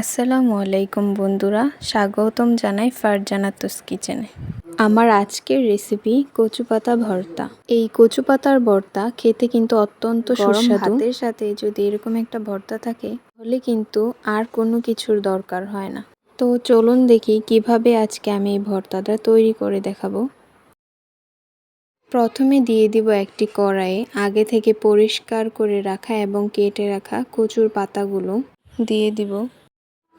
আসসালামু আলাইকুম বন্ধুরা স্বাগতম জানাই ফারজানাতুস কিচেনে। আমার আজকের রেসিপি কচু পাতা ভর্তা। এই কচু পাতার ভর্তা খেতে কিন্তু অত্যন্ত সুস্বাদু। ভাতের সাথে যদি এরকম একটা ভর্তা থাকে তাহলে কিন্তু আর কোনো কিছুর দরকার হয় না। তো চলুন দেখি কীভাবে আজকে আমি এই ভর্তাটা তৈরি করে দেখাবো। প্রথমে দিয়ে দিব একটি কড়াইয়ে আগে থেকে পরিষ্কার করে রাখা এবং কেটে রাখা কচুর পাতাগুলো। দিয়ে দিব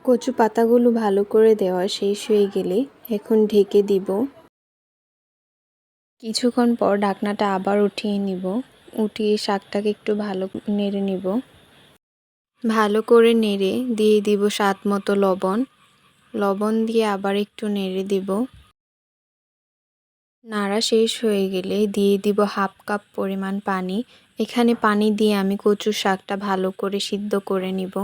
কচু পাতাগুলো ভালো করে দেওয়া শেষ হয়ে গেলে এখন ঢেকে দিব। কিছুক্ষণ পর ঢাকনাটা আবার উঠিয়ে নিব। উঠিয়ে শাকটাকে একটু ভালো নেড়ে নিব। ভালো করে নেড়ে দিয়ে দিব স্বাদ মতো লবণ। লবণ দিয়ে আবার একটু নেড়ে দিব। নাড়া শেষ হয়ে গেলে দিয়ে দিব হাফ কাপ পরিমাণ পানি। এখানে পানি দিয়ে আমি কচুর শাকটা ভালো করে সিদ্ধ করে নিব।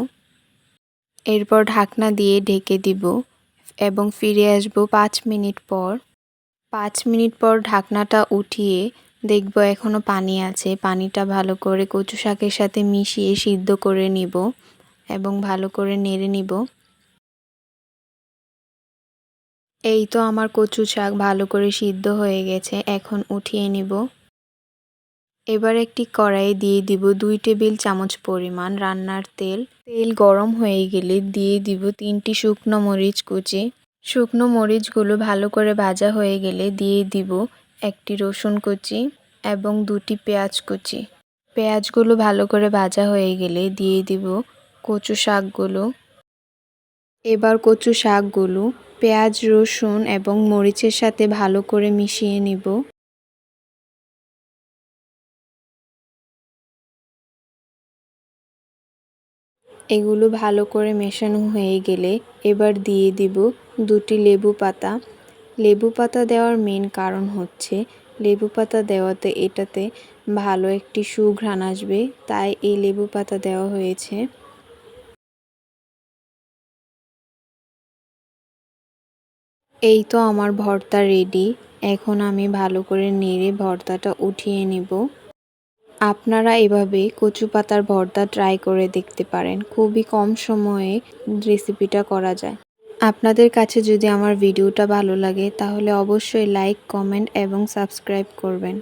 এরপর ঢাকনা দিয়ে ঢেকে দিব এবং ফিরে আসব পাঁচ মিনিট পর। পাঁচ মিনিট পর ঢাকনাটা উঠিয়ে দেখব এখনও পানি আছে। পানিটা ভালো করে কচু শাকের সাথে মিশিয়ে সিদ্ধ করে নিব এবং ভালো করে নেড়ে নিব। এই তো আমার কচু শাক ভালো করে সিদ্ধ হয়ে গেছে। এখন উঠিয়ে নিব। এবার একটি কড়াইয়ে দিয়ে দিব দুই টেবিল চামচ পরিমাণ রান্নার তেল। তেল গরম হয়ে গেলে দিয়ে দিব তিনটি শুকনো মরিচ কুচি। শুকনো মরিচগুলো ভালো করে ভাজা হয়ে গেলে দিয়ে দিব একটি রসুন কুচি এবং দুটি পেঁয়াজ কুচি। পেঁয়াজগুলো ভালো করে ভাজা হয়ে গেলে দিয়ে দিব কচু শাকগুলো। এবার কচু শাকগুলো পেঁয়াজ, রসুন এবং মরিচের সাথে ভালো করে মিশিয়ে নিব। এগুলো ভালো করে মেশানো হয়ে গেলে এবার দিয়ে দিব দুটি লেবু পাতা। লেবু পাতা দেওয়ার মেন কারণ হচ্ছে, লেবু পাতা দেওয়াতে এটাতে ভালো একটি সুঘ্রাণ আসবে, তাই এই লেবু পাতা দেওয়া হয়েছে। এই তো আমার ভর্তা রেডি এখন আমি ভালো করে নেড়ে ভর্তাটা উঠিয়ে নিব। আপনারা এভাবে কচু পাতার ভর্তা ট্রাই করে দেখতে পারেন। খুবই কম সময়ে রেসিপিটা করা যায়। আপনাদের কাছে যদি আমার ভিডিওটা ভালো লাগে, তাহলে অবশ্যই লাইক কমেন্ট এবং সাবস্ক্রাইব করবেন।